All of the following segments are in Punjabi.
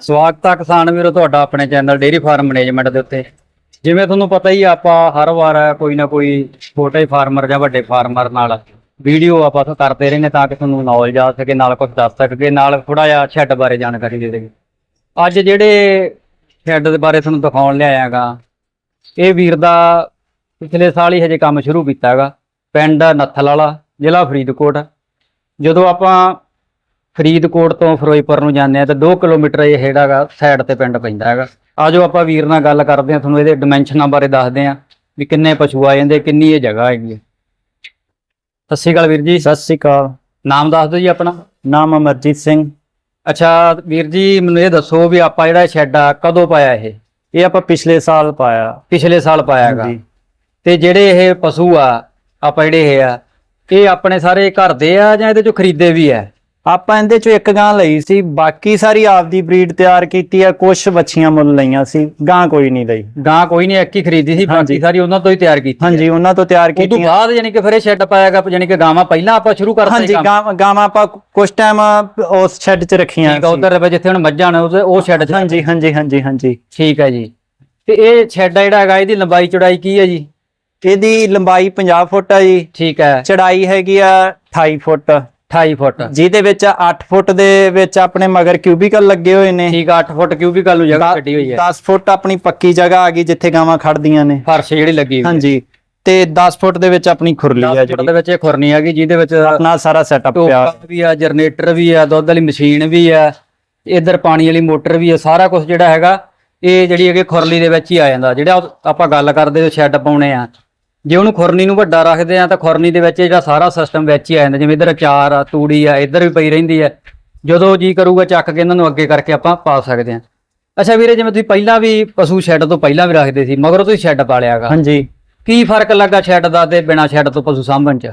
ਸਵਾਗਤ ਹੈ ਕਿਸਾਨ ਵੀਰੋ ਤੁਹਾਡਾ ਆਪਣੇ ਚੈਨਲ ਡੇਰੀ ਫਾਰਮ ਮੈਨੇਜਮੈਂਟ ਦੇ ਉੱਤੇ। ਜਿਵੇਂ ਤੁਹਾਨੂੰ ਪਤਾ ਹੀ ਆਪਾਂ ਹਰ ਵਾਰ ਕੋਈ ਨਾ ਕੋਈ ਛੋਟੇ ਫਾਰਮਰ ਜਾਂ ਵੱਡੇ ਫਾਰਮਰ ਨਾਲ ਵੀਡੀਓ ਆਪਾਂ ਕਰਦੇ ਰਹਿੰਦੇ ਤਾਂ ਕਿ ਤੁਹਾਨੂੰ ਨੌਲੇਜ ਆ ਸਕੇ, ਨਾਲ ਕੁਝ ਦੱਸ ਸਕੇ, ਨਾਲ ਥੋੜਾ ਜਿਹਾ ਸ਼ੈੱਡ ਬਾਰੇ ਜਾਣਕਾਰੀ ਦੇ ਦੇਗੇ ਅੱਜ ਜਿਹੜੇ ਸ਼ੈੱਡ ਦੇ ਬਾਰੇ ਤੁਹਾਨੂੰ ਦਿਖਾਉਣ ਲਿਆਇਆਗਾ ਇਹ ਵੀਰ ਦਾ ਪਿਛਲੇ ਸਾਲ ਹੀ ਹਜੇ ਕੰਮ ਸ਼ੁਰੂ ਕੀਤਾ ਹੈਗਾ, ਪਿੰਡ ਨੱਥਲ ਵਾਲਾ, ਜ਼ਿਲ੍ਹਾ ਫਰੀਦਕੋਟ। ਜਦੋਂ ਆਪਾਂ ਫਰੀਦਕੋਟ ਤੋਂ ਫਿਰੋਜ਼ਪੁਰ ਨੂੰ ਜਾਂਦੇ ਆ ਤਾਂ 2 ਕਿਲੋਮੀਟਰ ਇਹ ਹੈਗਾਗਾ ਸਾਈਡ ਤੇ ਪਿੰਡ ਪੈਂਦਾ ਹੈਗਾ। ਆਜੋ ਆਪਾਂ ਵੀਰ ਨਾਲ ਗੱਲ ਕਰਦੇ ਆ ਤੁਹਾਨੂੰ ਇਹਦੇ ਡਿਮੈਂਸ਼ਨਾਂ ਬਾਰੇ ਦੱਸਦੇ ਆ ਵੀ ਕਿੰਨੇ ਪਸ਼ੂ ਆ ਜਾਂਦੇ ਕਿੰਨੀ ਇਹ ਜਗ੍ਹਾ ਹੈਗੀ ਸਤਿ ਸ਼੍ਰੀ ਅਕਾਲ ਵੀਰ ਜੀ। ਸਤਿ ਸ੍ਰੀ ਅਕਾਲ। ਨਾਮ ਦੱਸ ਦਿਓ ਜੀ ਆਪਣਾ। ਨਾਮ ਅਮਰਜੀਤ ਸਿੰਘ। ਅੱਛਾ ਵੀਰ ਜੀ ਮੈਨੂੰ ਇਹ ਦੱਸੋ ਵੀ ਆਪਾਂ ਜਿਹੜਾ ਸ਼ੈੱਡ ਆ ਕਦੋਂ ਪਾਇਆ ਇਹ? ਇਹ ਆਪਾਂ ਪਿਛਲੇ ਸਾਲ ਪਾਇਆ। ਪਿਛਲੇ ਸਾਲ ਪਾਇਆ ਹੈਗਾ। ਤੇ ਜਿਹੜੇ ਇਹ ਪਸ਼ੂ ਆ ਆਪਾਂ ਜਿਹੜੇ ਇਹ ਆ ਇਹ ਆਪਣੇ ਸਾਰੇ ਘਰ ਦੇ ਆ ਜਾਂ ਇਹਦੇ ਚੋਂ ਖਰੀਦੇ ਵੀ ਆ? ਆਪਾਂ ਇਹਦੇ ਚੋਂ ਇੱਕ ਗਾਂ ਲਈ ਸੀ ਬਾਕੀ ਸਾਰੀ ਆਪਦੀ ਬਰੀਡ ਤਿਆਰ ਕੀਤੀ ਆ ਕੁਝ ਵੱਛੀਆਂ ਮੁੱਲ ਲਈਆਂ ਸੀ ਗਾਂ ਕੋਈ ਨਹੀਂ ਲਈ। ਗਾਂ ਕੋਈ ਨਹੀਂ ਇੱਕ ਹੀ ਖਰੀਦੀ ਸੀ ਬਾਕੀ। ਸਾਰੀ ਉਹਨਾਂ ਤੋਂ ਹੀ ਤਿਆਰ ਕੀਤੀ ਹਾਂਜੀ ਉਹਨਾਂ ਤੋਂ ਤਿਆਰ ਉਸ ਤੋਂ ਕੀਤੀਆਂ ਬਾਅਦ ਯਾਨੀ ਕਿ ਫਿਰ ਇਹ ਸ਼ੈੱਡ ਪਾਇਆਗਾ ਯਾਨੀ ਕਿ ਗਾਵਾਂ ਪਹਿਲਾਂ ਆਪਾਂ ਸ਼ੁਰੂ ਕਰਤਾ ਹਾਂਜੀ ਗਾਵਾਂ ਆਪਾਂ ਕੁਝ ਟਾਈਮ ਉਸ ਸ਼ੈੱਡ 'ਚ ਰੱਖੀਆਂ ਠੀਕ ਆ ਸੀ। ਉਧਰ ਜਿੱਥੇ ਹੁਣ ਮੱਝਾਂ ਨੇ ਉਹ ਸ਼ੈੱਡ ਚ ਹਾਂਜੀ ਹਾਂਜੀ ਹਾਂਜੀ ਹਾਂਜੀ। ਠੀਕ ਹੈ ਜੀ। ਤੇ ਇਹ ਸ਼ੈੱਡ ਜਿਹੜਾ ਹੈਗਾ ਇਹਦੀ ਲੰਬਾਈ ਚੌੜਾਈ ਕੀ ਹੈ ਜੀ? ਇਹਦੀ ਲੰਬਾਈ 50 ਫੁੱਟ ਆ ਜੀ। ਠੀਕ ਹੈ ਚੜਾਈ ਹੈਗੀ ਆ 28 ਫੁੱਟ। 28 ਫੁੱਟ। ਜਿਹਦੇ ਵਿੱਚ 8 ਫੁੱਟ ਦੇ ਵਿੱਚ ਆਪਣੇ ਮਗਰ ਕਿਊਬਿਕਲ ਲੱਗੇ ਹੋਏ ਨੇ। ਠੀਕ ਆ 8 ਫੁੱਟ ਕਿਊਬਿਕਲ ਨੂੰ ਜਗ੍ਹਾ ਕੱਢੀ ਹੋਈ ਹੈ। 10 ਫੁੱਟ ਆਪਣੀ ਪੱਕੀ ਜਗ੍ਹਾ ਆ ਗਈ ਜਿੱਥੇ ਗਾਵਾਂ ਖੜਦੀਆਂ ਨੇ। ਫਰਸ਼ ਜਿਹੜੀ ਲੱਗੀ ਹੋਈ ਹੈ। ਹਾਂਜੀ। ਤੇ 10 ਫੁੱਟ ਦੇ ਵਿੱਚ ਆਪਣੀ ਖੁਰਲੀ 10 ਆ ਫੁੱਟ ਜਿਹੜੀ। ਦੇ ਵਿੱਚ ਇਹ ਖੁਰਨੀ ਹੈਗੀ ਜਿਹਦੇ ਵਿੱਚ ਆਪਣਾ ਸਾਰਾ ਸੈਟਅਪ ਪਿਆ। ਵੀ ਆ ਜਨਰੇਟਰ ਵੀ ਆ ਦੁੱਧ ਵਾਲੀ ਮਸ਼ੀਨ ਵੀ ਆ ਇਧਰ ਪਾਣੀ ਵਾਲੀ ਮੋਟਰ ਵੀ ਆ ਸਾਰਾ ਕੁਝ ਜਿਹੜਾ ਹੈਗਾ ਇਹ ਜਿਹੜੀ ਹੈਗੀ ਖੁਰਲੀ ਦੇ ਵਿੱਚ ਹੀ ਆ ਜਾਂਦਾ। ਜਿਹੜਾ ਆਪਾਂ ਗੱਲ ਕਰਦੇ ਸ਼ੈੱਡ ਪਾਉਣੇ ਆ। ਜੇ ਉਹਨੂੰ ਖੁਰਨੀ ਨੂੰ ਵੱਡਾ ਰੱਖਦੇ ਆ ਤਾਂ ਖੁਰਨੀ ਦੇ ਵਿੱਚ ਜਿਹੜਾ ਸਾਰਾ ਸਿਸਟਮ ਵਿੱਚ ਹੀ ਆ ਜਾਂਦਾ ਜਿਵੇਂ ਇਧਰ ਅਚਾਰ ਆ ਤੂੜੀ ਆ ਇਧਰ ਵੀ ਪਈ ਰਹਿੰਦੀ ਆ। ਜਦੋਂ ਜੀ ਕਰੂਗਾ ਚੱਕ ਕੇ ਇਹਨਾਂ ਨੂੰ ਅੱਗੇ ਕਰਕੇ ਆਪਾਂ ਪਾ ਸਕਦੇ ਆ। ਅੱਛਾ ਵੀਰੇ ਜਿਵੇਂ ਤੁਸੀਂ ਪਹਿਲਾਂ ਵੀ ਪਸ਼ੂ ਸ਼ੈੱਡ ਤੋਂ ਪਹਿਲਾਂ ਵੀ ਰੱਖਦੇ ਸੀ ਮਗਰੋਂ ਤੁਸੀਂ ਸ਼ੈੱਡ ਪਾ ਲਿਆਗਾ ਹਾਂਜੀ। ਕੀ ਫ਼ਰਕ ਲੱਗਾ ਸ਼ੈੱਡ ਦਾ ਤੇ ਬਿਨਾ ਸ਼ੈੱਡ ਤੋਂ ਪਸ਼ੂ ਸਾਂਭਣ ਚ?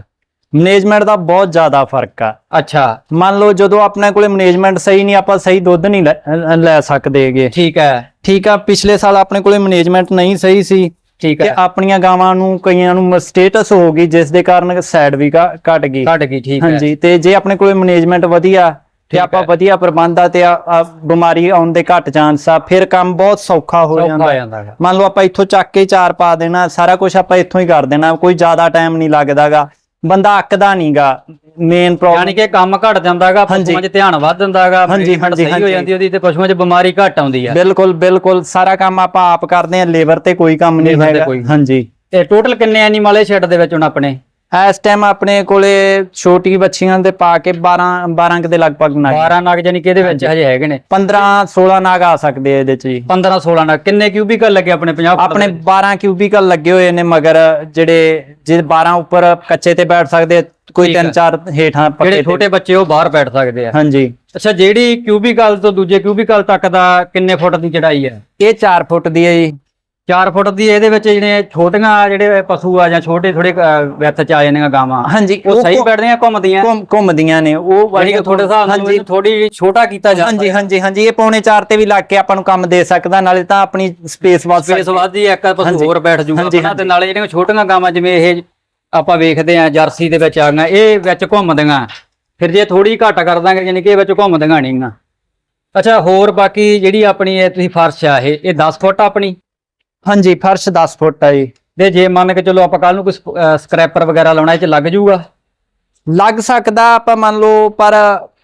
ਮੈਨੇਜਮੈਂਟ ਦਾ ਬਹੁਤ ਜ਼ਿਆਦਾ ਫ਼ਰਕ ਆ। ਅੱਛਾ। ਮੰਨ ਲਓ ਜਦੋਂ ਆਪਣੇ ਕੋਲੇ ਮੈਨੇਜਮੈਂਟ ਸਹੀ ਨਹੀਂ ਆਪਾਂ ਸਹੀ ਦੁੱਧ ਨਹੀਂ ਲੈ- ਸਕਦੇਗੇ ਠੀਕ ਹੈ। ਠੀਕ ਆ ਪਿਛਲੇ ਸਾਲ ਆਪਣੇ ਕੋਲੇ ਮੈਨੇਜਮੈਂਟ ਨਹੀਂ ਸਹੀ ਸੀ। ਠੀਕ ਤੇ ਹੈ ਆਪਣੀਆਂ ਗਾਵਾਂ ਨੂੰ ਕਈਆਂ ਨੂੰ ਸਟੇਟਸ ਹੋ ਗਈ ਜਿਸ ਦੇ ਕਾਰਨ ਸਾਈਡ ਵੀ ਘਟ ਗਈ। ਘਟ ਗਈ ਠੀਕ ਹੈ। ਹਾਂਜੀ ਤੇ ਜੇ ਆਪਣੇ ਕੋਲੇ ਮੈਨੇਜਮੈਂਟ ਵਧੀਆ ਤੇ ਆਪਾਂ। ਵਧੀਆ ਪ੍ਰਬੰਧ ਆ ਤੇ ਆ- ਬਿਮਾਰੀ ਆਉਣ ਦੇ ਘਟ ਚਾਂਸ ਆ ਫਿਰ ਕੰਮ ਬਹੁਤ ਸੌਖਾ ਹੋ ਜਾਂਦਾ। ਮੰਨ ਲਓ ਆਪਾਂ ਇੱਥੋਂ ਚੱਕ ਕੇ ਚਾਰ ਪਾ ਦੇਣਾ ਸਾਰਾ ਕੁਝ ਆਪਾਂ ਇੱਥੋਂ ਹੀ ਕਰ ਦੇਣਾ ਕੋਈ ਜ਼ਿਆਦਾ ਟਾਈਮ ਨਹੀਂ ਲੱਗਦਾਗਾ। ਬੰਦਾ ਅੱਕਦਾ ਨਹੀਂਗਾ ਮੇਨ ਪ੍ਰੋਬਲਮ ਯਾਨੀ ਕਿ ਕੰਮ ਘਟ ਜਾਂਦਾਗਾ ਹਾਂਜੀ। ਪਸ਼ੂਆਂ 'ਚ ਧਿਆਨ ਵੱਧ ਜਾਂਦਾਗਾ ਹਾਂਜੀ, ਹਾਂਜੀ, ਸਹੀ ਹੋ ਹਾਂਜੀ। ਜਾਂਦੀ ਉਹਦੀ ਤੇ ਪਸ਼ੂਆਂ 'ਚ ਬਿਮਾਰੀ ਘਟ ਆਉਂਦੀ ਆ ਬਿਲਕੁਲ ਬਿਲਕੁਲ ਸਾਰਾ ਕੰਮ ਆਪਾਂ ਆਪ ਕਰਦੇ ਹਾਂ ਲੇਬਰ ਤੇ ਕੋਈ ਕੰਮ ਨਹੀਂ Labor ਤੇ ਹੈਗਾ ਕੋਈ। ਹਾਂਜੀ ਤੇ ਟੋਟਲ ਕਿੰਨੇ ਐਨੀਮਲ ਇਹ ਸ਼ੈੱਡ ਦੇ ਵਿੱਚ ਹੁਣ ਆਪਣੇ ਇਸ ਟਾਈਮ ਆਪਣੇ ਕੋਲੇ ਛੋਟੀ ਬੱਚੀਆਂ ਦੇ ਪਾ ਕੇ 12 12 ਕੁ ਦੇ ਲਗਭਗ ਨਾਗ। 12 ਨਗ ਯਾਨੀ ਕਿ ਇਹਦੇ ਵਿੱਚ ਹਜੇ। ਹੈਗੇ ਨੇ? 15 16 ਨਾਗ ਆ ਸਕਦੇ ਆ ਇਹਦੇ ਚ ਜੀ। 15 16 ਨਗ। ਕਿੰਨੇ ਕਿਊਬਿਕਲ ਲੱਗੇ ਆਪਣੇ 50 ਆਪਣੇ 12 ਕਿਊਬਿਕਲ ਲੱਗੇ ਹੋਏ ਨੇ ਮਗਰ ਜਿਹੜੇ ਜੇ 12 ਉੱਪਰ ਕੱਚੇ ਤੇ ਬੈਠ ਸਕਦੇ ਕੋਈ ਤਿੰਨ। ਚਾਰ ਹੇਠਾਂ ਪੱਕੇ ਜਿਹੜੇ ਛੋਟੇ ਬੱਚੇ ਉਹ ਬਾਹਰ ਬੈਠ ਸਕਦੇ ਆ। ਹਾਂਜੀ। ਅੱਛਾ ਜਿਹੜੀ ਕਿਊਬਿਕਲ ਤੋਂ ਦੂਜੇ ਕਿਊਬਿਕਲ ਤੱਕ ਦਾ ਕਿੰਨੇ ਫੁੱਟ ਦੀ ਚੜਾਈ ਹੈ ਇਹ 4 ਫੁੱਟ ਦੀ ਹੈ ਜੀ। 4 ਫੁੱਟ ਦੀ ਇਹਦੇ ਵਿੱਚ ਜਿਹੜੇ ਛੋਟੀਆਂ ਜਿਹੜੇ ਪਸ਼ੂ ਆ ਜਾਂ ਛੋਟੇ ਥੋੜੇ ਵਿੱਥ ਚ ਆ ਜਾਂਦੀਆਂ ਗਾਵਾਂ ਹਾਂਜੀ ਉਹ ਸਹੀ ਬੈਠਦੀਆਂ ਘੁੰਮਦੀਆਂ? ਘੁੰਮ- ਘੁੰਮਦੀਆਂ ਨੇ ਉਹ ਕਿ ਤੁਹਾਡੇ ਹਿਸਾਬ ਨਾਲ ਹਾਂਜੀ। ਥੋੜੀ ਛੋਟਾ ਕੀਤਾ ਜਾਂਦਾ। ਹਾਂਜੀ ਹਾਂਜੀ ਹਾਂਜੀ ਇਹ ਪੌਣੇ 4 ਤੇ ਵੀ ਲੱਗ ਕੇ ਆਪਾਂ ਨੂੰ ਕੰਮ ਦੇ ਸਕਦਾ ਨਾਲੇ ਤਾਂ ਆਪਣੀ ਸਪੇਸ ਵੱਧ ਸਪੇਸ ਵੱਧਦੀ ਇੱਕ ਪਸ਼ੂ। ਹੋਰ ਬੈਠ ਜੂਗਾ ਆਪਣਾ ਤੇ। ਨਾਲੇ ਜਿਹੜੀਆਂ ਛੋਟੀਆਂ ਗਾਵਾਂ ਜਿਵੇਂ ਇਹ ਆਪਾਂ ਵੇਖਦੇ ਆ ਜਰਸੀ ਦੇ ਵਿੱਚ ਆ ਗਈਆਂ ਇਹ ਵਿੱਚ ਘੁੰਮਦੀਆਂ। ਫਿਰ ਜੇ ਥੋੜੀ ਘੱਟ ਕਰ ਦਾਂਗੇ ਯਾਨੀ ਕਿ ਇਹ ਵਿੱਚ ਘੁੰਮਦੀਆਂ ਨਹੀਂਗਾ ਅੱਛਾ ਹੋਰ ਬਾਕੀ ਜਿਹੜੀ ਆਪਣੀ ਇਹ ਤੁਸੀਂ ਫਰਸ਼ ਆ ਇਹ ਇਹ 10 ਫੁੱਟ ਆਪਣੀ? ਹਾਂਜੀ ਫਰਸ਼ 10 ਫੁੱਟ ਆ ਜੀ। ਤੇ ਜੇ ਮੰਨ ਕੇ ਚਲੋ ਆਪਾਂ ਕੱਲ ਨੂੰ ਕੋਈ ਸਕ੍ਰੈਪਰ ਵਗੈਰਾ ਲਾਉਣਾ ਇਹ ਚ ਲੱਗ ਜੂਗਾ? ਲੱਗ ਸਕਦਾ ਆਪਾਂ ਮੰਨ ਲਓ ਪਰ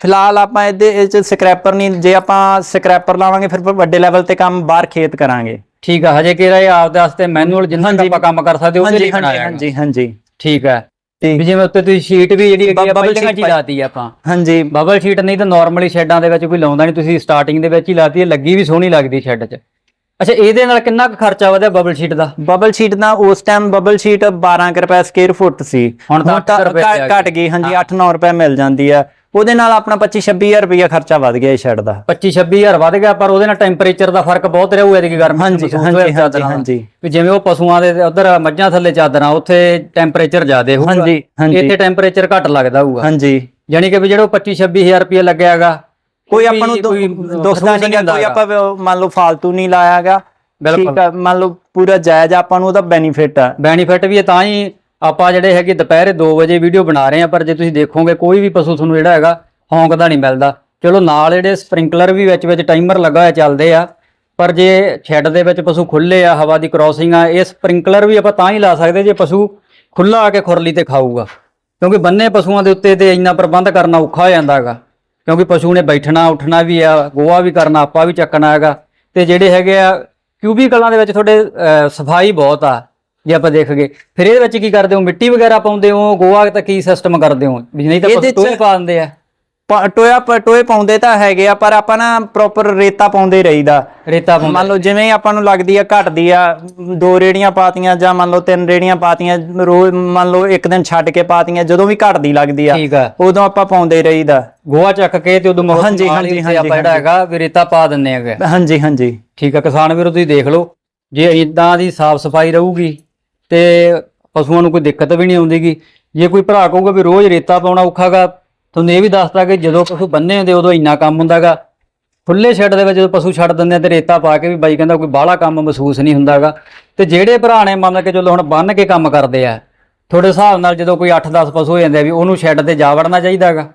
ਫਿਲਹਾਲ ਆਪਾਂ ਇਹਦੇ ਇਹ ਚ ਸਕ੍ਰੈਪਰ ਨਹੀਂ ਜੇ ਆਪਾਂ ਸਕ੍ਰੈਪਰ ਲਾਵਾਂਗੇ ਫਿਰ ਵੱਡੇ ਲੈਵਲ ਤੇ ਕੰਮ ਬਾਹਰ ਖੇਤ ਕਰਾਂਗੇ। ਠੀਕ ਆ ਹਜੇ ਕਿਹੜਾ ਇਹ ਆਪਦੇ ਵਾਸਤੇ ਮੈਨੂਅਲ ਜਿੰਨਾ ਆਪਾਂ ਕੰਮ ਕਰ ਸਕਦੇ ਉਹਦੇ ਲਈ ਬਣਾਇਆ। ਹਾਂਜੀ ਹਾਂਜੀ ਠੀਕ ਹੈ ਤੇ ਵੀ ਜਿਵੇਂ ਉੱਤੇ ਤੁਸੀਂ ਸ਼ੀਟ ਵੀ ਜਿਹੜੀ ਹੈਗੀ ਆ ਬਬਲ ਪਹਿਲਾਂ sheet ਜੀ ਲਾਤੀ ਆਪਾਂ। ਹਾਂਜੀ। ਬਬਲ ਸ਼ੀਟ ਨਹੀਂ ਤਾਂ ਨਾਰਮਲੀ ਸ਼ੈਡਾਂ ਦੇ ਵਿੱਚ ਕੋਈ ਲਾਉਂਦਾ ਨਹੀਂ ਤੁਸੀਂ ਸਟਾਰਟਿੰਗ ਦੇ ਵਿੱਚ ਹੀ ਲਾਤੀ ਹੈ ਲੱਗੀ ਵੀ ਸੋਹਣੀ ਲੱਗਦੀ ਸ਼ੈਡ 'ਚ। ਅੱਛਾ ਇਹਦੇ ਨਾਲ ਕਿੰਨਾ ਕੁ ਖਰਚਾ ਵਧਿਆ ਬਬਲ ਸ਼ੀਟ ਦਾ? ਬਬਲ ਸ਼ੀਟ ਦਾ ਉਸ ਟਾਈਮ ਬਬਲ ਸ਼ੀਟ 12 ਕੁ ਰੁਪਏ ਸਕੁਅਰ ਫੁੱਟ ਸੀ। ਹੁਣ ਤਾਂ ਅੱਠ ਰੁਪਏ ਘਟ ਗਈ ਹਾਂਜੀ 8-9 ਰੁਪਏ ਮਿਲ ਜਾਂਦੀ ਆ। ਉਹਦੇ ਨਾਲ ਆਪਣਾ 25-26000 ਰੁਪਏ ਖਰਚਾ ਵੱਧ ਗਿਆ ਇਹ ਸ਼ੈਡ ਦਾ। 25 26000 ਵਧ ਗਿਆ ਪਰ ਉਹਦੇ ਨਾਲ ਟੈਂਪਰੇਚਰ ਦਾ ਫ਼ਰਕ ਬਹੁਤ ਰਿਹਾ ਹੋਇਆ ਦੀ ਗਰਮੀ ਹਾਂਜੀ, ਹਾਂਜੀ। ਹਾਂਜੀ। ਵੀ ਜਿਵੇਂ ਉਹ ਪਸ਼ੂਆਂ ਦੇ ਉਧਰ ਮੱਝਾਂ ਥੱਲੇ ਚਾਦਰਾਂ ਉੱਥੇ ਟੈਂਪਰੇਚਰ ਜ਼ਿਆਦਾ ਹੋਊਗਾ। ਹਾਂਜੀ। ਇੱਥੇ ਟੈਂਪਰੇਚਰ ਘੱਟ ਲੱਗਦਾ ਹੋਊਗਾ। ਹਾਂਜੀ। ਯਾਨੀ ਕਿ ਵੀ ਜਿਹੜਾ 25 26000 ਰੁਪਏ ਲੱਗਿਆ ਹੈਗਾ ਕੋਈ ਆਪਾਂ ਨੂੰ ਕੋਈ ਦੁਖਦਾ ਨਹੀਂ ਹੁੰਦਾ ਕੋਈ ਹੈਗਾ। ਆਪਾਂ ਮੰਨ ਲਓ ਫਾਲਤੂ ਨਹੀਂ ਲਾਇਆਗਾ ਬਿਲਕੁਲ। ਠੀਕ ਆ ਮੰਨ ਲਓ ਪੂਰਾ ਜਾਇਜ਼ ਆਪਾਂ ਨੂੰ ਉਹਦਾ ਬੈਨੀਫਿਟ ਆ। ਬੈਨੀਫਿਟ ਵੀ ਹੈ ਤਾਂ ਹੀ ਆਪਾਂ ਜਿਹੜੇ ਹੈਗੇ ਦੁਪਹਿਰੇ 2 ਵਜੇ ਵੀਡੀਓ ਬਣਾ ਰਹੇ ਆ ਪਰ ਜੇ ਤੁਸੀਂ ਦੇਖੋਗੇ ਕੋਈ ਵੀ ਪਸ਼ੂ ਤੁਹਾਨੂੰ ਜਿਹੜਾ ਹੈਗਾ ਹੌਂਕਦਾ ਨਹੀਂ ਮਿਲਦਾ। ਚਲੋ ਨਾਲ ਜਿਹੜੇ ਸਪ੍ਰਿੰਕਲਰ ਵੀ ਵਿੱਚ ਵਿੱਚ ਟਾਈਮਰ ਲੱਗਾ ਹੋਇਆ ਚੱਲਦੇ ਆ ਪਰ ਜੇ ਸ਼ੈੱਡ ਦੇ ਵਿੱਚ ਪਸ਼ੂ ਖੁੱਲੇ ਆ ਹਵਾ ਦੀ ਕ੍ਰਾਸਿੰਗ ਆ ਇਹ ਸਪ੍ਰਿੰਕਲਰ ਵੀ ਆਪਾਂ ਤਾਂ ਹੀ ਲਾ ਸਕਦੇ ਜੇ ਪਸ਼ੂ ਖੁੱਲਾ ਆ ਕੇ ਖੁਰਲੀ ਤੇ ਖਾਊਗਾ। ਕਿਉਂਕਿ ਬੰਨੇ ਪਸ਼ੂਆਂ ਦੇ ਉੱਤੇ ਤੇ ਇੰਨਾ ਪ੍ਰਬੰਧ ਕਰਨਾ ਔਖਾ ਹੋ ਜਾਂਦਾ ਹੈਗਾ। ਕਿਉਂਕਿ ਪਸ਼ੂ ਨੇ ਬੈਠਣਾ ਉੱਠਣਾ ਵੀ ਆ ਗੋਹਾ ਵੀ ਕਰਨਾ ਆਪਾਂ ਵੀ ਚੱਕਣਾ ਹੈਗਾ। ਤੇ ਜਿਹੜੇ ਹੈਗੇ ਆ ਕਿਊਬੀਕਲਾਂ ਦੇ ਵਿੱਚ ਤੁਹਾਡੇ ਸਫ਼ਾਈ ਬਹੁਤ ਆ ਜੇ ਆਪਾਂ ਦੇਖ ਗਏ ਫਿਰ ਇਹਦੇ ਵਿੱਚ ਕੀ ਕਰਦੇ ਹੋ? ਮਿੱਟੀ ਵਗੈਰਾ ਪਾਉਂਦੇ ਹੋ? ਗੋਹਾ ਤਾਂ ਕੀ ਸਿਸਟਮ ਕਰਦੇ ਹੋ? ਵੀ ਨਹੀਂ ਤਾਂ ਪਸ਼ੂ ਪਾ ਦਿੰਦੇ ਆ। ਟੋਇਆ ਟੋਏ ਪਾਉਂਦੇ ਤਾਂ ਹੈਗੇ ਆ ਪਰ ਆਪਾਂ ਨਾ ਪ੍ਰੋਪਰ ਰੇਤਾ ਪਾਉਂਦੇ ਰਹੀਦਾ। ਰੇਤਾ ਪਾਉਂਦੇ। ਮੰਨ ਲਓ ਜਿਵੇਂ ਹੀ ਆਪਾਂ ਨੂੰ ਲੱਗਦੀ ਆ ਘਟਦੀ ਆ ਦੋ ਰੇੜੀਆਂ ਪਾਤੀਆਂ ਜਾਂ ਮੰਨ ਲਓ ਤਿੰਨ ਰੇੜੀਆਂ ਪਾਤੀਆਂ ਰੋਜ਼ ਮੰਨ ਲਓ ਇੱਕ ਦਿਨ ਛੱਡ ਕੇ ਪਾਤੀਆਂ ਜਦੋਂ ਵੀ ਘਟਦੀ ਲੱਗਦੀ ਆ ਉਦੋਂ ਆਪਾਂ ਪਾਉਂਦੇ ਰਹੀਦਾ। ਗੋਹਾ ਚੱਕ ਕੇ ਤੇ ਉਦੋਂ ਮੋਹ ਹਾਂਜੀ, ਹਾਂਜੀ, ਆਪਾਂ ਜਿਹੜਾ। ਹੈਗਾ ਵੀ ਰੇਤਾ ਪਾ ਦਿੰਨੇ ਹੈਗੇ। ਹਾਂਜੀ ਹਾਂਜੀ। ਠੀਕ ਆ ਕਿਸਾਨ ਵੀਰੋ ਤੁਸੀਂ ਦੇਖ ਲਓ ਜੇ ਇਦਾਂ ਦੀ ਸਾਫ਼ ਸਫ਼ਾਈ ਰਹੂਗੀ ਤੇ ਪਸ਼ੂਆਂ ਨੂੰ ਕੋਈ ਦਿੱਕਤ ਵੀ ਨਹੀਂ ਆਉਂਦੀਗੀ। ਜੇ ਕੋਈ ਭਰਾ ਕਹੂਗਾ ਵੀ ਰੋਜ਼ ਰੇਤਾ ਪਾਉਣਾ ਔਖਾਗਾ ਤੁਹਾਨੂੰ ਇਹ ਵੀ ਦੱਸਦਾ ਕਿ ਜਦੋਂ ਪਸ਼ੂ ਬੰਨੇ ਹੁੰਦੇ ਉਦੋਂ ਇੰਨਾ ਕੰਮ ਹੁੰਦਾਗਾ। ਖੁੱਲੇ ਸ਼ੈੱਡ ਦੇ ਵਿੱਚ ਜਦੋਂ ਪਸ਼ੂ ਛੱਡ ਦਿੰਦੇ ਆ ਤੇ ਰੇਤਾ ਪਾ ਕੇ ਵੀ ਬਾਈ ਕਹਿੰਦਾ ਕੋਈ ਬਾਹਲਾ ਕੰਮ ਮਹਿਸੂਸ ਨਹੀਂ ਹੁੰਦਾਗਾ। ਤੇ ਜਿਹੜੇ ਭਰਾ ਨੇ ਮੰਨ ਕੇ ਚਲੋ ਹੁਣ ਬੰਨ ਕੇ ਕੰਮ ਕਰਦੇ ਆ, ਤੁਹਾਡੇ ਹਿਸਾਬ ਨਾਲ ਜਦੋਂ ਕੋਈ 8-10 ਪਸ਼ੂ ਹੋ ਜਾਂਦੇ ਆ ਵੀ ਉਹਨੂੰ ਸ਼ੈੱਡ ਤੇ ਜਾ ਵੜਨਾ ਚਾਹੀਦਾਗਾ?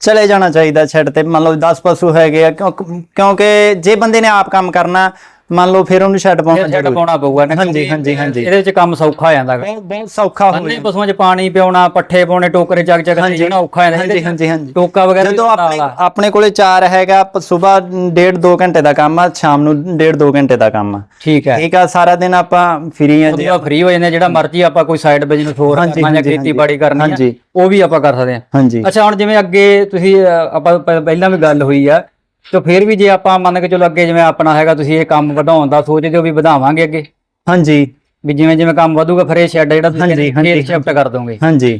ਚਲੇ ਜਾਣਾ ਚਾਹੀਦਾ ਛੱਡ ਤੇ, ਮੰਨ ਲਓ 10 ਪਸ਼ੂ ਹੈਗੇ ਆ, ਕਿਉਂ- ਕਿਉਂਕਿ ਜੇ ਬੰਦੇ ਨੇ ਆਪ ਕੰਮ ਕਰਨਾ ਮੰਨ ਲਓ ਫਿਰ ਉਹਨੂੰ ਛੱਡ ਪਾਉਣਾ ਫਿਰ ਸ਼ੈੱਡ ਪਾਉਣਾ ਪਊਗਾ ਨਾ। ਹਾਂਜੀ, ਕਿਉਂਕਿ ਹਾਂਜੀ, ਹਾਂਜੀ। ਇਹਦੇ ਵਿੱਚ ਕੰਮ ਸੌਖਾ ਹੋ ਜਾਂਦਾਗਾ ਬਹੁਤ ਬਹੁਤ ਸੌਖਾ ਹੋ ਅੰਨੇ ਪਸ਼ੂਆਂ 'ਚ ਪਾਣੀ ਪਿਉਣਾ ਪੱਠੇ ਪਾਉਣੇ ਟੋਕਰੇ ਚੱਕ ਚੱਕ ਤੇ ਜਿਹੜਾ ਔਖਾ ਹੋ ਜਾਂਦਾ ਹਾਂਜੀ ਹਾਂਜੀ ਹਾਂਜੀ। ਟੋਕਾ ਵਗੈਰਾ ਜਦੋਂ ਆਪਣੇ ਆ। ਆਪਣੇ ਕੋਲੇ ਚਾਰ ਹੈਗਾ ਸਵੇਰ ਡੇਢ 2 ਘੰਟੇ ਦਾ ਕੰਮ ਆ ਸ਼ਾਮ ਨੂੰ ਡੇਢ 2 ਘੰਟੇ ਦਾ ਕੰਮ ਆ। ਠੀਕ ਹੈ। ਠੀਕ ਆ ਸਾਰਾ ਦਿਨ ਆਪਾਂ ਫ੍ਰੀ ਆ। ਜੀ ਉਹਦਾ ਫ੍ਰੀ ਹੋ ਜਾਂਦੇ ਜਿਹੜਾ ਮਰਜ਼ੀ ਆਪਾਂ ਕੋਈ ਸਾਈਡ ਬਿਜ਼ਨਸ ਹੋਰ ਹਾਂਜੀ, ਕਰਨਾ ਜਾਂ ਹਾਂਜੀ, ਖੇਤੀਬਾੜੀ ਕਰਨੀ ਆ ਹਾਂਜੀ। ਉਹ ਵੀ ਆਪਾਂ ਕਰ ਸਕਦੇ ਹਾਂ ਹਾਂਜੀ। ਅੱਛਾ ਹੁਣ ਜਿਵੇਂ ਅੱਗੇ ਤੁਸੀਂ ਅਹ, ਆਪਾਂ ਪ- ਪਹਿਲਾਂ ਵੀ ਗੱਲ ਹੋਈ ਆ ਤੇ ਫਿਰ ਵੀ ਜੇ ਆਪਾਂ ਮੰਨ ਕੇ ਚਲੋ ਅੱਗੇ ਜਿਵੇਂ ਆਪਣਾ ਹੈਗਾ ਤੁਸੀਂ ਇਹ ਕੰਮ ਵਧਾਉਣ ਦਾ ਸੋਚਦੇ ਹੋ ਵੀ ਵਧਾਵਾਂਗੇ ਅੱਗੇ। ਹਾਂਜੀ। ਵੀ ਜਿਵੇਂ ਜਿਵੇਂ ਕੰਮ ਵਧੂਗਾ ਫਿਰ ਇਹ ਸ਼ੈੱਡ ਜਿਹੜਾ ਤੁਸੀਂ ਹਾਂਜੀ, ਸ਼ਿਫਟ ਕਰ ਦੋਗੇ। ਹਾਂਜੀ।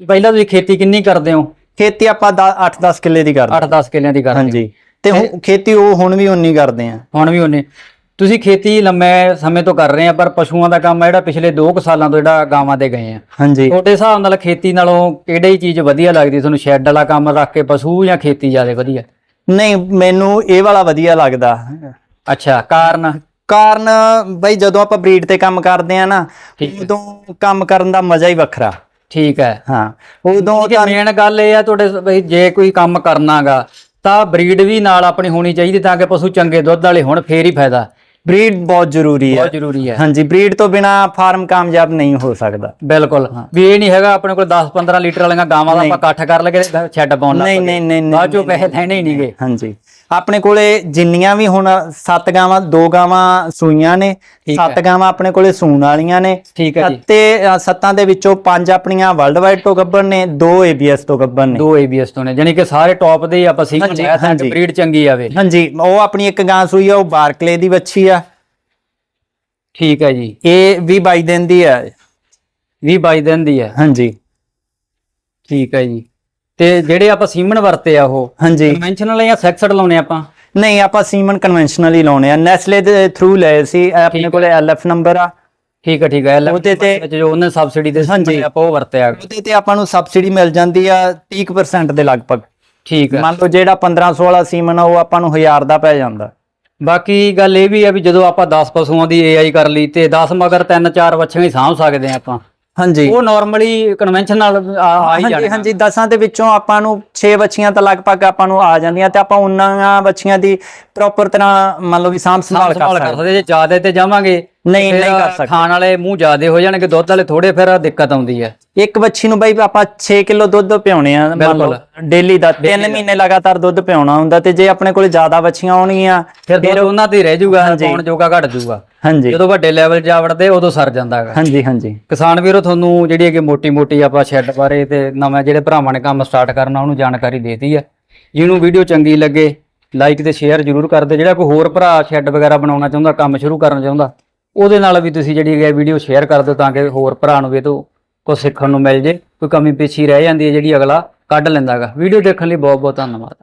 ਪਹਿਲਾਂ ਤੁਸੀਂ ਖੇਤੀ ਕਿੰਨੀ ਕਰਦੇ ਹੋ? ਖੇਤੀ ਆਪਾਂ 8-10 ਕਿੱਲੇ ਦੀ ਕਰਦੇ 8-10 ਕਿੱਲਿਆਂ ਦੀ ਕਰਦੇ ਹਾਂਜੀ। ਤੇ ਹੁਣ ਖੇਤੀ ਉਹ ਹੁਣ ਵੀ ਉਨੀ ਕਰਦੇ ਆ ਹੁਣ ਵੀ ਉਹਨੇ ਤੁਸੀਂ ਖੇਤੀ ਲੰਮੇ ਸਮੇਂ ਤੋਂ ਕਰ ਰਹੇ ਆ ਪਰ ਪਸ਼ੂਆਂ ਦਾ ਕੰਮ ਆ ਜਿਹੜਾ ਪਿਛਲੇ 2 ਸਾਲਾਂ ਤੋਂ ਜਿਹੜਾ ਗਾਵਾਂ ਤੇ ਗਏ ਆ ਹਾਂਜੀ। ਤੁਹਾਡੇ ਹਿਸਾਬ ਨਾਲ ਖੇਤੀ ਨਾਲੋਂ ਕਿਹੜੀ ਚੀਜ਼ ਵਧੀਆ ਲੱਗਦੀ? ਤੁਹਾਨੂੰ ਸ਼ੈੱਡ ਵਾਲਾ ਕੰਮ ਰੱਖ ਕੇ ਪਸ਼ੂ ਜਾਂ ਖੇਤੀ ਜ਼ਿਆਦਾ ਵਧੀਆ? ਨਹੀਂ ਮੈਨੂੰ ਇਹ ਵਾਲਾ ਵਧੀਆ ਲੱਗਦਾ। ਅੱਛਾ ਕਾਰਨ? ਕਾਰਨ ਬਈ ਜਦੋਂ ਆਪਾਂ ਬਰੀਡ ਤੇ ਕੰਮ ਕਰਦੇ ਆ ਨਾ ਠੀਕ। ਉਦੋਂ ਕੰਮ ਕਰਨ ਦਾ ਮਜ਼ਾ ਹੀ ਵੱਖਰਾ। ਠੀਕ ਹੈ। ਹਾਂ ਉਦੋਂ ਕਿ ਮੇਨ ਗੱਲ ਇਹ ਆ ਤੁਹਾਡੇ ਸ- ਬਈ ਜੇ ਕੋਈ ਕੰਮ ਕਰਨਾਗਾ ਤਾਂ ਬਰੀਡ ਵੀ ਨਾਲ ਆਪਣੀ ਹੋਣੀ ਚਾਹੀਦੀ ਤਾਂ ਕਿ ਪਸ਼ੂ ਚੰਗੇ ਦੁੱਧ ਵਾਲੇ ਹੋਣ ਫੇਰ ਹੀ ਫਾਇਦਾ। ਬਰੀਡ ਬਹੁਤ ਜ਼ਰੂਰੀ ਹੈ। ਬਹੁਤ ਜ਼ਰੂਰੀ ਹੈ। ਹਾਂਜੀ ਬਰੀਡ ਤੋਂ ਬਿਨਾ ਫਾਰਮ ਕਾਮਯਾਬ ਨਹੀਂ ਹੋ ਸਕਦਾ। ਬਿਲਕੁਲ। ਵੀ ਇਹ ਨਹੀਂ ਹੈਗਾ ਆਪਣੇ ਕੋਲ 10 15 ਲੀਟਰ ਵਾਲੀਆਂ ਗਾਵਾਂ ਦਾ ਆਪਾਂ ਇਕੱਠ ਕਰ ਲਗੇ ਛੱਡ ਪਾਉਣ ਲੱਗ ਨਹੀਂ ਨਹੀਂ ਨਹੀਂ, ਬਾਅਦ ਚੋਂ ਪੈਸੇ ਲੈਣੇ ਹੀ ਨਹੀਂਗੇ। ਹਾਂਜੀ। ਆਪਣੇ ਕੋਲੇ ਜਿੰਨੀਆਂ ਵੀ ਹੁਣ ਸੱਤ ਗਾਵਾਂ ਦੋ ਗਾਵਾਂ ਸੂਈਆਂ ਨੇ ਸੱਤ ਗਾਵਾਂ ਆਪਣੇ ਕੋਲੇ ਸੂਣ ਵਾਲੀਆਂ ਨੇ। ਠੀਕ ਹੈ ਜੀ। ਅਤੇ ਸੱਤਾਂ ਦੇ ਵਿੱਚੋਂ ਪੰਜ ਆਪਣੀਆਂ ਵਰਲਡ ਵਾਈਡ ਤੋਂ ਗੱਭਣ ਨੇ ਦੋ ਏਬੀਐਸ ਤੋਂ ਗੱਭਣ ਨੇ। ਦੋ ਏਬੀਐਸ ਤੋਂ ਨੇ ਜਾਨੀ ਕਿ ਸਾਰੇ ਟੌਪ ਦੇ ਆਪਾਂ ਤਾਂ ਹਾਂਜੀ। ਬਰੀਡ ਚੰਗੀ ਆਵੇ। ਹਾਂਜੀ ਉਹ ਆਪਣੀ ਇੱਕ ਗਾਂ ਸੂਈ ਆ ਉਹ ਬਾਰਕਲੇ ਦੀ ਵੱਛੀ ਆ। ਠੀਕ ਹੈ ਜੀ। ਇਹ ਵੀ 22 ਦਿਨ ਦੀ ਆ। 20 22 ਦਿਨ ਦੀ ਹੈ ਹਾਂਜੀ। ਠੀਕ ਹੈ ਜੀ। ਤੇ ਜਿਹੜੇ ਆਪਾਂ ਸੀਮਨ ਵਰਤੇ ਆ ਉਹ ਹਾਂਜੀ। ਕਨਵੈਨਸ਼ਨਲ ਜਾਂ ਸੈਕਸਡ ਲਾਉਣੇ ਆਪਾਂ? ਨਹੀਂ ਆਪਾਂ ਸੀਮਨ ਕਨਵੈਨਸ਼ਨਲ ਹੀ ਲਾਉਣੇ ਆ। ਨੈਸਲੇ ਦੇ ਥਰੂ ਲਏ ਸੀ ਆਪਣੇ ਕੋਲੇ ਐਲਐਫ ਨੰਬਰ ਆ। ਠੀਕ ਹੈ ਠੀਕ ਹੈ ਉਹਦੇ ਤੇ- ਜੋ ਉਹਨੇ ਸਬਸਿਡੀ ਦੇ ਹਾਂਜੀ। ਆਪਾਂ ਉਹ ਵਰਤਿਆ। ਉਹਦੇ ਤੇ ਆਪਾਂ ਨੂੰ ਸਬਸਿਡੀ ਮਿਲ ਜਾਂਦੀ ਆ 30% ਦੇ ਲਗਭਗ। ਠੀਕ ਹੈ ਮੰਨ ਲਓ ਜਿਹੜਾ 1500 ਵਾਲਾ ਸੀਮਨ ਆ ਉਹ ਆਪਾਂ ਨੂੰ 1000 ਦਾ ਪੈ ਜਾਂਦਾ। ਬਾਕੀ ਗੱਲ ਇਹ ਵੀ ਆ ਵੀ ਜਦੋਂ ਆਪਾਂ 10 ਪਸ਼ੂਆਂ ਦੀ AI ਕਰ ਲਈ ਤੇ 10 ਮਗਰ 3-4 ਵੱਛੀਆਂ ਹੀ ਸਾਂਭ ਸਕਦੇ ਆ ਆਪਾਂ। ਹਾਂਜੀ। ਉਹ ਨਾਰਮਲੀ ਕਨਵੈਨਸ਼ਨਲ ਆ ਹੀ ਹਾਂਜੀ ਜਾਣਾ ਹਾਂਜੀ ਦਸਾਂ ਦੇ ਵਿੱਚੋਂ ਆਪਾਂ ਨੂੰ 6 ਬੱਚੀਆਂ ਤਾਂ ਲਗਭਗ ਆਪਾਂ ਨੂੰ ਆ ਜਾਂਦੀਆਂ ਤੇ ਆਪਾਂ ਉਹਨਾਂ ਬੱਚੀਆਂ ਦੀ ਪ੍ਰੋਪਰ ਤਰ੍ਹਾਂ ਮੰਨ ਲਓ ਵੀ ਸਾਂਭ ਸੰਭਾਲ ਕਰ ਸਕਦੇ ਜੇ ਜ਼ਿਆਦਾ ਤੇ ਜਾਵਾਂਗੇ। ਨਹੀਂ ਨਹੀਂ ਕਰ ਸਕਦੇ। ਖਾਣ ਵਾਲੇ ਮੂੰਹ ਜ਼ਿਆਦੇ ਹੋ ਜਾਣਗੇ ਦੁੱਧ ਵਾਲੇ ਥੋੜੇ ਫਿਰ ਦਿੱਕਤ ਆਉਂਦੀ ਹੈ ਇੱਕ ਬੱਚੀ ਨੂੰ ਬਈ ਆਪਾਂ 6 ਕਿਲੋ ਦੁੱਧ ਪਿਉਣੇ ਆ ਮੰਨ ਲਓ। ਡੇਲੀ ਦਾ 3 ਮਹੀਨੇ ਲਗਾਤਾਰ ਦੁੱਧ ਪਿਉਣਾ ਹੁੰਦਾ ਤੇ ਜੇ ਆਪਣੇ ਕੋਲੇ ਜ਼ਿਆਦਾ ਬੱਚੀਆਂ ਆਉਣਗੀਆਂ ਫਿਰ ਉਹਨਾਂ ਤੇ ਰਹਿ ਜਾਊਗਾ ਪਾਉਣ ਜੋਗਾ ਘਟ ਜਾਊਗਾ। ਹਾਂਜੀ। ਜਦੋਂ ਵੱਡੇ ਲੈਵਲ ਜਾ ਵੜਦੇ ਉਦੋਂ ਸਰ ਜਾਂਦਾ ਹੈਗਾ। ਹਾਂਜੀ ਹਾਂਜੀ। ਕਿਸਾਨ ਵੀਰੋ ਤੁਹਾਨੂੰ ਜਿਹੜੀ ਹੈਗੀ ਮੋਟੀ ਮੋਟੀ ਆਪਾਂ ਸ਼ੈੱਡ ਬਾਰੇ ਤੇ ਨਵਾਂ ਜਿਹੜੇ ਭਰਾਵਾਂ ਨੇ ਕੰਮ ਸਟਾਰਟ ਕਰਨਾ ਉਹਨੂੰ ਜਾਣਕਾਰੀ ਦੇਤੀ ਹੈ ਜਿਹਨੂੰ ਵੀਡੀਓ ਚੰਗੀ ਲੱਗੇ ਲਾਈਕ ਤੇ ਸ਼ੇਅਰ ਜਰੂਰ ਕਰ ਦਿਓ ਜਿਹੜਾ ਕੋਈ ਹੋਰ ਭਰਾ ਸ਼ੈੱਡ ਵਗੈਰਾ ਬਣਾਉਣਾ ਚਾਹੁੰਦਾ ਕੰਮ ਸ਼ੁਰੂ ਕਰਨਾ ਚਾਹੁੰਦਾ ਉਹਦੇ ਨਾਲ ਵੀ ਤੁਸੀਂ ਜਿਹੜੀ ਹੈ ਵੀਡੀਓ ਸ਼ੇਅਰ ਕਰ ਦਿਓ ਤਾਂ ਕਿ ਹੋਰ ਭਰਾ ਨੂੰ ਵੀ ਇਹ ਤੋਂ ਕੁਝ ਸਿੱਖਣ ਨੂੰ ਮਿਲ ਜੇ, ਕੋਈ ਕਮੀ ਪੇਸ਼ੀ ਰਹਿ ਜਾਂਦੀ ਹੈ ਜਿਹੜੀ ਅਗਲਾ ਕੱਢ ਲੈਂਦਾ ਹੈਗਾ ਵੀਡੀਓ ਦੇਖਣ ਲਈ ਬਹੁਤ ਬਹੁਤ ਧੰਨਵਾਦ।